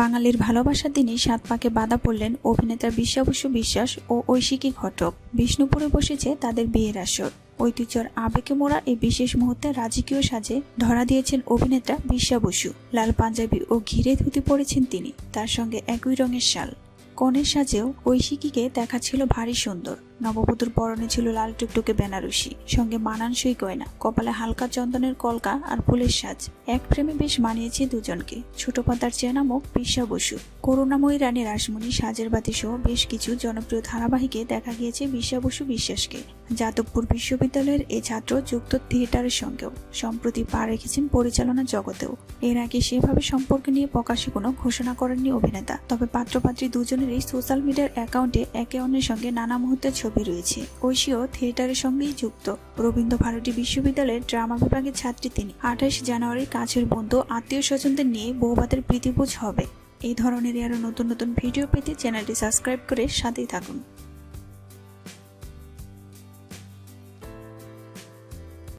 বাঙালির ভালোবাসার দিনে সাত পাকে বাধা পড়লেন অভিনেতা বিশ্বাবসু বিশ্বাস ও ঐশিকী ঘটক। বিষ্ণুপুরে বসেছে তাদের বিয়ের আসর। ঐতিহ্যর আবেগে মোড়া এই বিশেষ মুহূর্তে রাজকীয় সাজে ধরা দিয়েছেন অভিনেতা বিশ্বা বসু লাল পাঞ্জাবি ও ঘিরে ধুতি পড়েছেন তিনি। তার সঙ্গে একই রঙের শাল। কনের সাজেও ঐশিকীকে দেখাচ্ছিল ভারী সুন্দর। নববধূর পরনে ছিল লাল টুকটুকে বেনারসি, সঙ্গে মানানসই গয়না, কপালে হালকা চন্দনের কলকা আর ফুলের সাজ। এক প্রেমে বেশ মানিয়েছে দুজনকে। ছোট পাতার চেনা মুখ বিশ্বা বসু। করুণাময়ী রানী রাসমণি সাজের বাতি সহ বেশ কিছু জনপ্রিয় ধারাবাহিকে দেখা গিয়েছে বিশ্বা বসু বিশ্বাসকে। যাদবপুর বিশ্ববিদ্যালয়ের এ ছাত্র যুক্ত থিয়েটারের সঙ্গেও সম্প্রতি পা রেখেছেন পরিচালনা জগতেও। এর আগে সেভাবে সম্পর্ক নিয়ে প্রকাশে কোনো ঘোষণা করেননি অভিনেতা। তবে পাত্রপাত্রী দুজনেরই সোশ্যাল মিডিয়ার অ্যাকাউন্টে একে অন্যের সঙ্গে নানা মুহূর্তের ছবি রয়েছে। ঐশীও থিয়েটারের সঙ্গেই যুক্ত। রবীন্দ্র ভারতী বিশ্ববিদ্যালয়ের ড্রামা বিভাগের ছাত্রী তিনি। আঠাশ জানুয়ারি কাছের বন্ধু, আত্মীয় স্বজনদের নিয়ে বহুবাদের প্রীতিভোজ হবে। এই ধরনের আরও নতুন নতুন ভিডিও পেতে চ্যানেলটি সাবস্ক্রাইব করে সাথেই থাকুন।